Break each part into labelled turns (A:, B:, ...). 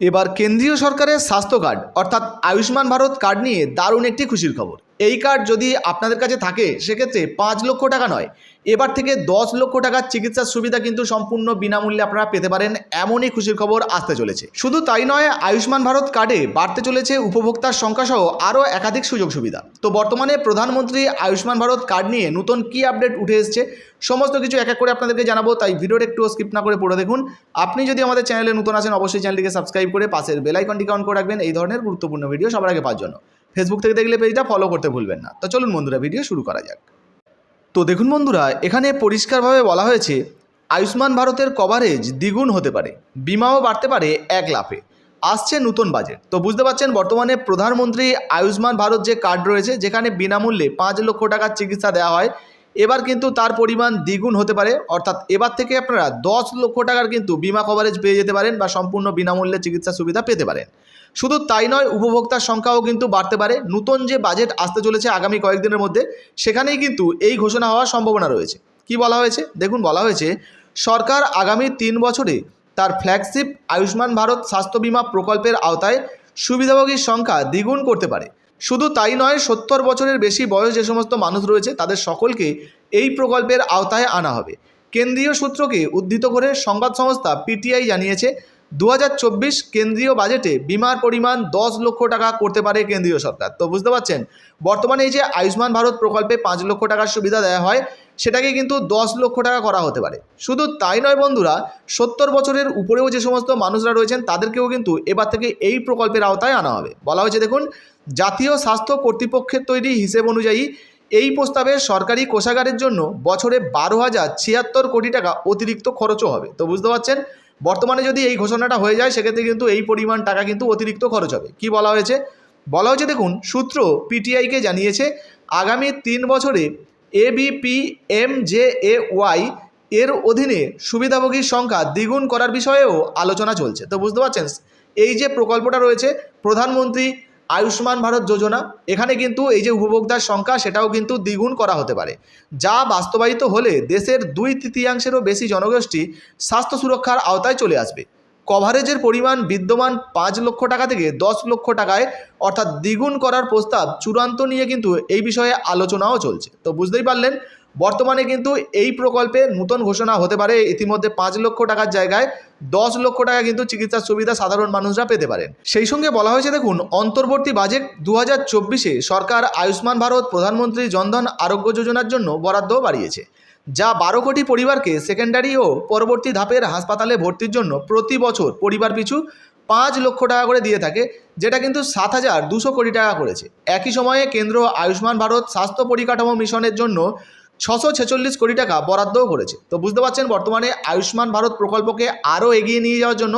A: এবার কেন্দ্রীয় সরকারের স্বাস্থ্য কার্ড অর্থাৎ আয়ুষ্মান ভারত কার্ড নিয়ে দারুণ একটি খুশির খবর। এই কার্ড যদি আপনাদের কাছে থাকে, সেক্ষেত্রে পাঁচ লক্ষ টাকা নয়। এবার থেকে দশ লক্ষ টাকার চিকিৎসার সুবিধা কিন্তু সম্পূর্ণ বিনামূল্যে আপনারা পেতে পারেন, এমনই খুশির খবর আসতে চলেছে। শুধু তাই নয়, আয়ুষ্মান ভারত কার্ডে বাড়তে চলেছে উপভোক্তার সংখ্যা সহ আরও একাধিক সুযোগ সুবিধা। তো বর্তমানে প্রধানমন্ত্রী আয়ুষ্মান ভারত কার্ড নিয়ে নতুন কি আপডেট উঠে এসছে, সমস্ত কিছু এক এক করে আপনাদেরকে জানাব, তাই ভিডিওটা একটু স্কিপ না করে পড়ে দেখুন। আপনি যদি আমাদের চ্যানেলে নতুন আছেন, অবশ্যই চ্যানেলটিকে সাবস্ক্রাইব করে পাশের বেল আইকনটিকে অন করে রাখবেন, এই ধরনের গুরুত্বপূর্ণ ভিডিও সবার আগে পাওয়ার জন্য। ফেসবুক থেকে দেখলে পেজটা ফলো করতে ভুলবেন না। তো চলুন বন্ধুরা ভিডিও শুরু করা যাক। তো দেখুন বন্ধুরা, এখানে পরিষ্কারভাবে বলা হয়েছে, আয়ুষ্মান ভারতের কভারেজ দ্বিগুণ হতে পারে, বিমাও বাড়তে পারে এক লাফে। আসছে নতুন বাজেট তো বুঝতে পারছেন, বর্তমানে প্রধানমন্ত্রী আয়ুষ্মান ভারত যে কার্ড রয়েছে, যেখানে বিনামূল্যে পাঁচ লক্ষ টাকার চিকিৎসা দেওয়া হয় এবার কিন্তু তার পরিমাণ দ্বিগুণ হতে পারে। অর্থাৎ এবার থেকে আপনারা দশ লক্ষ টাকার কিন্তু বিমা কভারেজ পেয়ে যেতে পারেন বা সম্পূর্ণ বিনামূল্যে চিকিৎসা সুবিধা পেতে পারেন। শুধু তাই নয়, উপভোক্তার সংখ্যাও কিন্তু বাড়তে পারে। নতুন যে বাজেট আসতে চলেছে আগামী কয়েকদিনের মধ্যে, সেখানেই কিন্তু এই ঘোষণা হওয়ার সম্ভাবনা রয়েছে। কি বলা হয়েছে? দেখুন, বলা হয়েছে, সরকার আগামী তিন বছরে তার ফ্ল্যাগশিপ আয়ুষ্মান ভারত স্বাস্থ্য বিমা প্রকল্পের আওতায় সুবিধাভোগীর সংখ্যা দ্বিগুণ করতে পারে। শুধু তাই নয়, সত্তর বছরের বেশি বয়স যে সমস্ত মানুষ রয়েছে, তাদের সকলকে এই প্রকল্পের আওতায় আনা হবে। কেন্দ্রীয় সূত্রকে উদ্ধৃত করে সংবাদ সংস্থা পিটিআই জানিয়েছে দু হাজার চব্বিশ কেন্দ্রীয় বাজেটে বিমার পরিমাণ দশ লক্ষ টাকা করতে পারে কেন্দ্রীয় সরকার। তো বুঝতে পারছেন? বর্তমানে এই যে আয়ুষ্মান ভারত প্রকল্পে পাঁচ লক্ষ টাকার সুবিধা দেওয়া হয়, সেটাকে কিন্তু দশ লক্ষ টাকা করা হতে পারে। শুধু তাই নয় বন্ধুরা, সত্তর বছরের উপরেও যে সমস্ত মানুষরা রয়েছেন, তাদেরকেও কিন্তু এবার থেকে এই প্রকল্পের আওতায় আনা হবে। বলা হয়েছে, দেখুন, জাতীয় স্বাস্থ্য কর্তৃপক্ষের তৈরি হিসেব অনুযায়ী এই প্রস্তাবে সরকারি কোষাগারের জন্য বছরে বারো হাজার ছিয়াত্তর কোটি টাকা অতিরিক্ত খরচও হবে। তো বুঝতে পারছেন? বর্তমানে যদি এই ঘোষণাটা হয়ে যায়, সেক্ষেত্রে কিন্তু এই পরিমাণ টাকা কিন্তু অতিরিক্ত খরচ হবে। কি বলা হয়েছে? বলা হয়েছে, দেখুন, সূত্র পিটিআইকে জানিয়েছে, আগামী তিন বছরে ABP M J A Y এর অধীনে সুবিধাভোগীর সংখ্যা দ্বিগুণ করার বিষয়েও আলোচনা চলছে। তো বুঝতে পারছেন? এই যে প্রকল্পটা রয়েছে, প্রধানমন্ত্রী আয়ুষ্মান ভারত যোজনা। এখানে কিন্তু এই যে উপভোক্তার সংখ্যা, সেটাও কিন্তু দ্বিগুণ করা হতে পারে। যা বাস্তবায়িত হলে দেশের দুই তৃতীয়াংশেরও বেশি জনগোষ্ঠী স্বাস্থ্য সুরক্ষার আওতায় চলে আসবে। কভারেজের পরিমাণ বিদ্যমান পাঁচ লক্ষ টাকা থেকে দশ লক্ষ টাকায়, অর্থাৎ দ্বিগুণ করার প্রস্তাব চূড়ান্ত নিয়ে কিন্তু এই বিষয়ে আলোচনাও চলছে। তো বুঝতেই পারলেন বর্তমানে কিন্তু এই প্রকল্পে নতুন ঘোষণা হতে পারে। ইতিমধ্যে পাঁচ লক্ষ টাকার জায়গায় দশ লক্ষ টাকা কিন্তু চিকিৎসার সুবিধা সাধারণ মানুষরা পেতে পারেন। সেই সঙ্গে বলা হয়েছে, দেখুন, অন্তর্বর্তী বাজেট দু হাজার চব্বিশে সরকার আয়ুষ্মান ভারত, প্রধানমন্ত্রী জনধন আরোগ্য যোজনার জন্য বরাদ্দ বাড়িয়েছে, যা বারো কোটি পরিবারকে সেকেন্ডারি ও পরবর্তী ধাপের হাসপাতালে ভর্তির জন্য প্রতি বছর পরিবার পিছু পাঁচ লক্ষ টাকা করে দিয়ে থাকে, যেটা কিন্তু সাত হাজার দুশো কোটি টাকা করেছে। একই সময়ে কেন্দ্র আয়ুষ্মান ভারত স্বাস্থ্য পরিকাঠামো মিশনের জন্য ছশো ছেচল্লিশ কোটি টাকা বরাদ্দও করেছে। তো বুঝতে পারছেন, বর্তমানে আয়ুষ্মান ভারত প্রকল্পকে আরও এগিয়ে নিয়ে যাওয়ার জন্য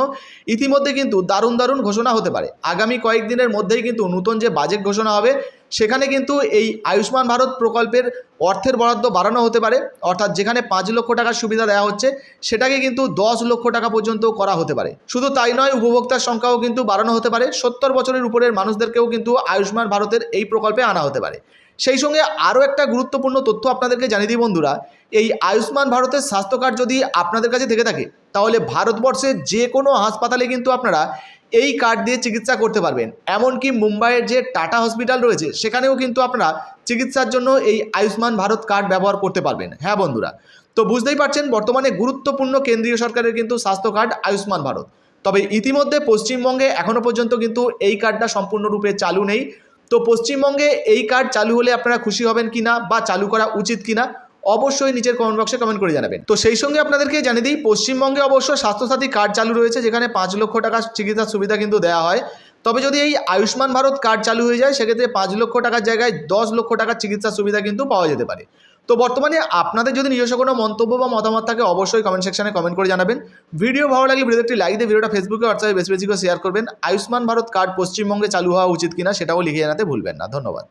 A: ইতিমধ্যে কিন্তু দারুণ দারুণ ঘোষণা হতে পারে। আগামী কয়েকদিনের মধ্যেই কিন্তু নতুন যে বাজেট ঘোষণা হবে, সেখানে কিন্তু এই আয়ুষ্মান ভারত প্রকল্পের অর্থের বরাদ্দ বাড়ানো হতে পারে। অর্থাৎ যেখানে পাঁচ লক্ষ টাকার সুবিধা দেওয়া হচ্ছে, সেটাকে কিন্তু দশ লক্ষ টাকা পর্যন্ত করা হতে পারে। শুধু তাই নয়, উপভোক্তার সংখ্যাও কিন্তু বাড়ানো হতে পারে। সত্তর বছরের উপরের মানুষদেরকেও কিন্তু আয়ুষ্মান ভারতের এই প্রকল্পে আনা হতে পারে। সেই সঙ্গে আরও একটা গুরুত্বপূর্ণ তথ্য আপনাদেরকে জানিয়ে দিই বন্ধুরা, এই আয়ুষ্মান ভারতের স্বাস্থ্য কার্ড যদি আপনাদের কাছে থেকে থাকে, তাহলে ভারতবর্ষের যে কোনো হাসপাতালে কিন্তু আপনারা এই কার্ড দিয়ে চিকিৎসা করতে পারবেন। এমনকি মুম্বাইয়ের যে টাটা হসপিটাল রয়েছে, সেখানেও কিন্তু আপনারা চিকিৎসার জন্য এই আয়ুষ্মান ভারত কার্ড ব্যবহার করতে পারবেন। হ্যাঁ বন্ধুরা, তো বুঝতেই পারছেন, বর্তমানে গুরুত্বপূর্ণ কেন্দ্রীয় সরকারের কিন্তু স্বাস্থ্য কার্ড আয়ুষ্মান ভারত। তবে ইতিমধ্যে পশ্চিমবঙ্গে এখনও পর্যন্ত কিন্তু এই কার্ডটা সম্পূর্ণরূপে চালু নেই। তো পশ্চিমবঙ্গে এই কার্ড চালু হলে আপনারা খুশি হবেন কি না বা চালু করা উচিত কিনা, অবশ্যই নিচের কমেন্ট বক্সে কমেন্ট করে জানাবেন। তো সেই সঙ্গে আপনাদেরকে জানিয়ে দিই, পশ্চিমবঙ্গে অবশ্য স্বাস্থ্যসাথী কার্ড চালু রয়েছে, যেখানে পাঁচ লক্ষ টাকার চিকিৎসার সুবিধা কিন্তু দেওয়া হয়। তবে যদি এই আয়ুষ্মান ভারত কার্ড চালু হয়ে যায়, সেক্ষেত্রে পাঁচ লক্ষ টাকার জায়গায় দশ লক্ষ টাকার চিকিৎসার সুবিধা কিন্তু পাওয়া যেতে পারে। তো বর্তমানে আপনাদের যদি নিজস্ব কোনো মন্তব্য বা মতামত থাকে, অবশ্যই কমেন্ট সেকশনে কমেন্ট করে জানাবেন। ভিডিও ভালো লাগলে ভিডিও একটি লাইক দিয়ে ভিডিওটা ফেসবুকে হোয়াটসঅ্যাপে বেশি বেশি করে শেয়ার করবেন। আয়ুষ্মান ভারত কার্ড পশ্চিমবঙ্গে চালু হওয়া উচিত কিনা সেটাও লিখে জানাতে ভুলবেন না। ধন্যবাদ।